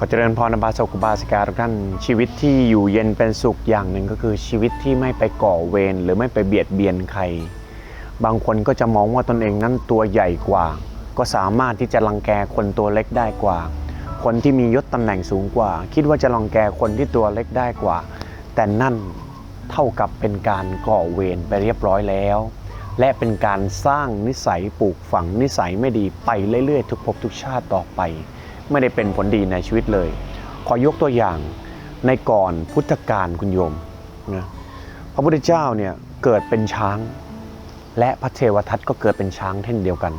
ขอเจริญพรนบาสกุบาสิกาทุกท่านชีวิตที่อยู่เย็นเป็นสุขอย่างหนึ่งก็คือชีวิตที่ไม่ไปก่อเวรหรือไม่ไปเบียดเบียนใคร บางคนก็จะมองว่าตนเองนั้นตัวใหญ่กว่า ก็สามารถที่จะรังแกคนตัวเล็กได้กว่า คนที่มียศตำแหน่งสูงกว่า คิดว่าจะรังแกคนที่ตัวเล็กได้กว่า แต่นั่นเท่ากับเป็นการก่อเวรไปเรียบร้อยแล้ว และเป็นการสร้างนิสัยปลูกฝังนิสัยไม่ดีไปเรื่อยๆ ทุกภพทุกชาติต่อไป ไม่ได้เป็นผลดีในชีวิตเลย ขอยกตัวอย่างในก่อนพุทธกาลคุณโยมนะพระพุทธเจ้าเนี่ยเกิดเป็นช้าง และพระเทวทัตก็เกิดเป็นช้างเช่นเดียวกัน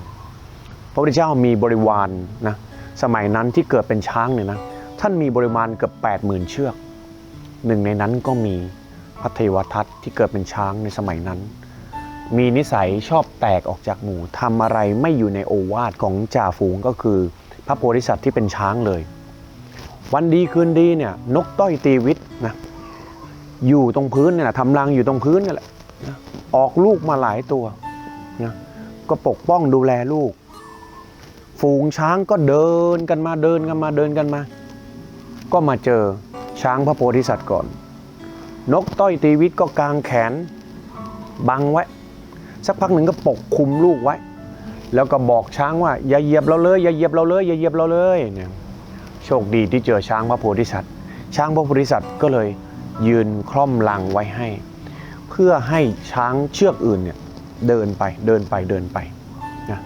พระพุทธเจ้ามีบริวารนะสมัยนั้นที่เกิดเป็นช้างเนี่ยนะท่านมีบริวารเกือบ8 0,000 เชือก หนึ่งในนั้นก็มีพระเทวทัตที่เกิดเป็นช้างในสมัยนั้น มีนิสัยชอบแตกออกจากหมู่ทำอะไรไม่อยู่ในโอวาทของจ่าฝูงก็คือ พระโพธิสัตว์ที่เป็นช้างเลย วันดีคืนดีเนี่ยนกต้อยตีวิตนะอยู่ตรงพื้นเนี่ยนะทำรังอยู่ตรงพื้นนี่แหละออกลูกมาหลายตัวนะก็ปกป้องดูแลลูก ฝูงช้างก็เดินกันมาเดินกันมาเดินกันมา ก็มาเจอช้างพระโพธิสัตว์ก่อน นกต้อยตีวิตก็กางแขนบังไว้ สักพักหนึ่งก็ปกคุมลูกไว้ แล้วก็บอกช้างว่าอย่าเหยียบเราเลยอย่าเหยียบเราเลยอย่าเหยียบเราเลยเนี่ยโชคดีที่เจอช้างพระโพธิสัตว์ ช้างพระโพธิสัตว์ก็เลยยืนคล่อมลังไว้ให้ เพื่อให้ช้างเชือกอื่นเนี่ยเดินไปเดินไปเดินไปนะ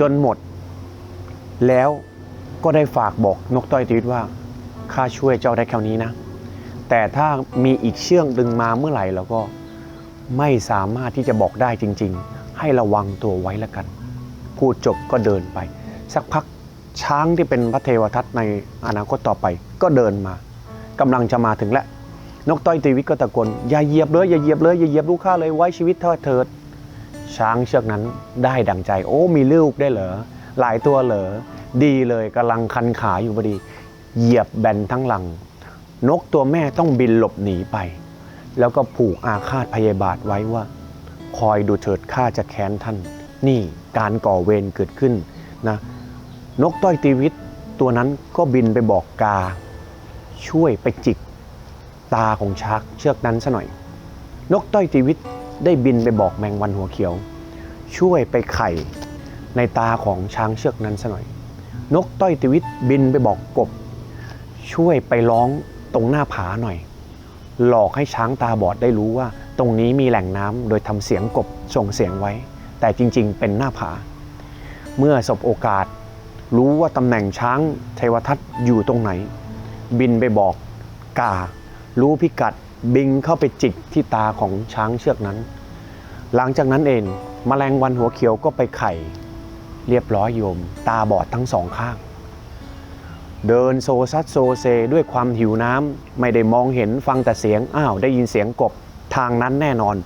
จนหมด แล้วก็ได้ฝากบอกนกต้อยตีวิตว่าข้าช่วยเจ้าได้แค่นี้นะ แต่ถ้ามีอีกเชือกดึงมาเมื่อไหร่เราก็ไม่สามารถที่จะบอกได้จริง ๆ ให้ระวังตัวไว้แล้วกัน พูดจบก็เดินไป สักพักช้างที่เป็นพระเทวทัตในอนาคตต่อไปก็เดินมากำลังจะมาถึงแล้วนกต้อยตีวิตก็ตะโกนอย่าเหยียบเลยอย่าเหยียบเลยอย่าเหยียบลูกข้าเลยไว้ชีวิตเธอเถิด ช้างเชือกนั้นได้ดังใจ โอ้มีลูกได้เหรอหลายตัวเหรอดีเลยกำลังคันขาอยู่พอดี เหยียบแบนทั้งหลัง นกตัวแม่ต้องบินหลบหนีไป แล้วก็ผูกอาฆาตพยาบาทไว้ว่า คอยดูเถิดข้าจะแค้นท่าน นี่การก่อเวรเกิดขึ้นนะนกต้อยตีวิตตัวนั้นก็บินไปบอกกา ช่วยไปจิก ตาของชักเชือกนั้นซะหน่อย นกต้อยตีวิตได้บินไปบอกแมงวันหัวเขียว ช่วยไปไข่ในตาของช้างเชือกนั้นซะหน่อย นกต้อยตีวิตบินไปบอกกบ ช่วยไปร้องตรงหน้าผาหน่อย หลอกให้ช้างตาบอดได้รู้ว่า ตรงนี้มีแหล่งน้ำโดยทำเสียงกบส่งเสียงไว้ แต่จริงๆ เป็นหน้าผา เมื่อสบโอกาส รู้ว่าตำแหน่งช้างเทวทัตอยู่ตรงไหน บินไปบอกกา รู้พิกัดบินเข้าไปจิกที่ตาของช้างเชือกนั้น หลังจากนั้นเองมแมลงวันหัวเขียวก็ไปไข่ เรียบร้อยโยม ตาบอดทั้งสองข้าง เดินโซซัดโซเซด้วยความหิวน้ำไม่ได้มองเห็นฟังแต่เสียง อ้าว ได้ยินเสียงกบทางนั้นแน่นอน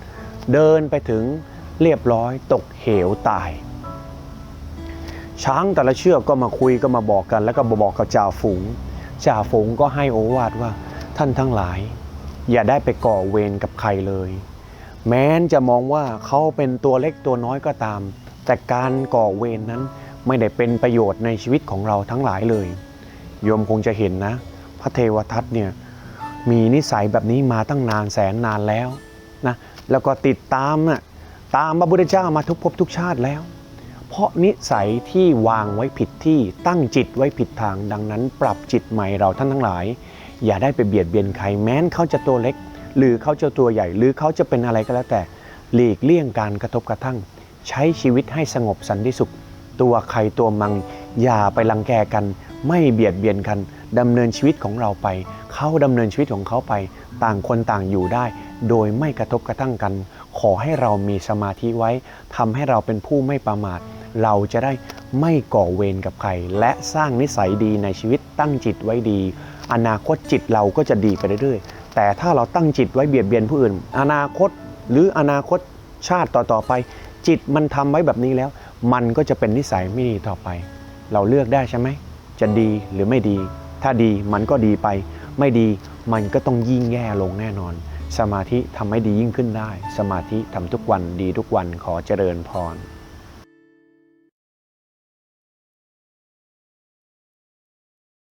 เดินไปถึง เรียบร้อยตกเหวตาย ช้างแต่ละเชือกก็มาคุยก็มาบอกกัน แล้วก็บอกกับจ่าฝูงจ่าฝูงก็ให้โอวาทว่าท่านทั้งหลาย อย่าได้ไปก่อเวรกับใครเลย แม้นจะมองว่าเขาเป็นตัวเล็กตัวน้อยก็ตาม แต่การก่อเวรนั้นไม่ได้เป็นประโยชน์ในชีวิตของเราทั้งหลายเลย โยมคงจะเห็นนะ พระเทวทัตเนี่ยมีนิสัยแบบนี้มาตั้งนานแสนนานแล้วนะแล้วก็ติดตามน่ะ ตามพระพุทธเจ้ามาทุกภพทุกชาติแล้ว เพราะนิสัยที่วางไว้ผิดที่ตั้งจิตไว้ผิดทาง ดังนั้น ปรับจิตใหม่เราท่านทั้งหลาย อย่าได้ไปเบียดเบียนใครแม้นเขาจะตัวเล็ก หรือเขาจะตัวใหญ่ หรือเขาจะเป็นอะไรก็แล้วแต่ หลีกเลี่ยงการกระทบกระทั่ง ใช้ชีวิตให้สงบสันติสุข ตัวใครตัวมัง อย่าไปรังแกกัน ไม่เบียดเบียนกันดำเนินชีวิตของเราไป เขาดำเนินชีวิตของเขาไป ต่างคนต่างอยู่ได้ โดยไม่กระทบกระทั่งกัน ขอให้เรามีสมาธิไว้ทำให้เราเป็นผู้ไม่ประมาท เราจะได้ไม่ก่อเวรกับใคร และสร้างนิสัยดีในชีวิตตั้งจิตไว้ดี อนาคตจิตเราก็จะดีไปเรื่อยๆ แต่ถ้าเราตั้งจิตไว้เบียดเบียนผู้อื่น อนาคตหรืออนาคตชาติต่อๆไป จิตมันทำไว้แบบนี้แล้ว มันก็จะเป็นนิสัยไม่ดีต่อไป เราเลือกได้ใช่ไหมจะดีหรือไม่ดี ถ้าดีมันก็ดีไป ไม่ดีมันก็ต้องยิ่งแย่ลงแน่นอน สมาธิทำให้ดียิ่งขึ้นได้ สมาธิทำทุกวันดีทุกวันขอเจริญพร